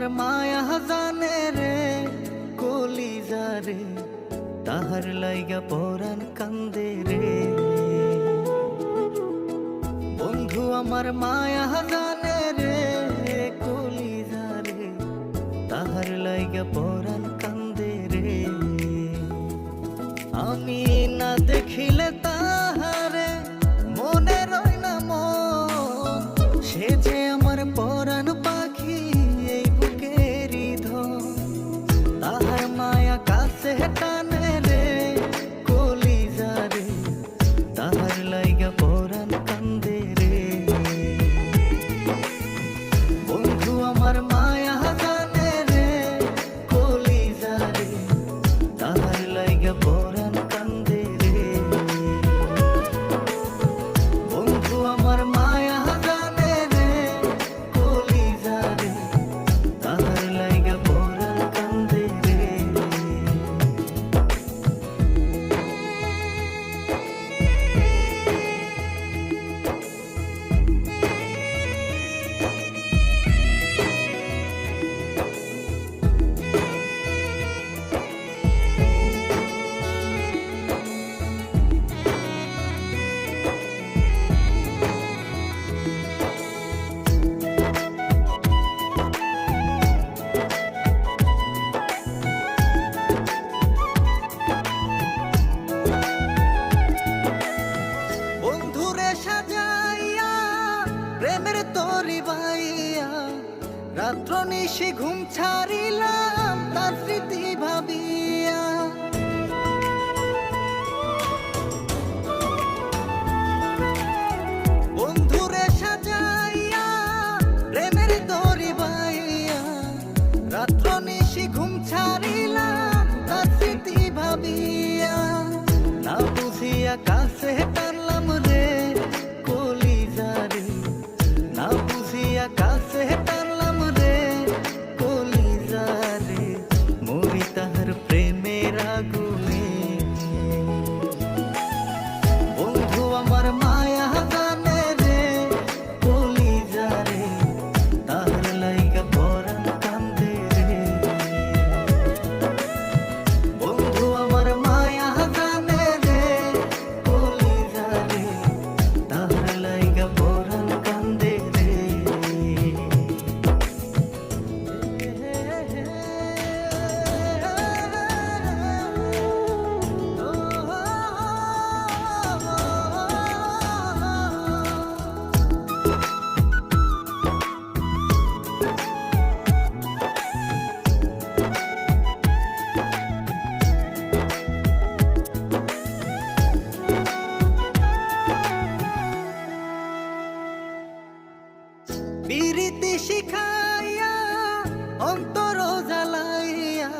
তাহার মায়া জানে রে কলি রে, তাহার লাইগা পরান কান্দে রে। বন্ধু আমার মায়া জানে রে, কলিজা রে, তাহার লাইগা পরান কান্দে রে। আমি না দেখিলে তা প্রেমের তরি বাইয়া রাত্র নিশি ঘুম ছাড়িলাম তার স্মৃতি ভাবি নীতি শিখাইয়া অন্তর জ্বালাইয়া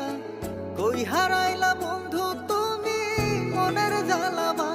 কই হারাইলা বন্ধু তুমি মনের জ্বালাবা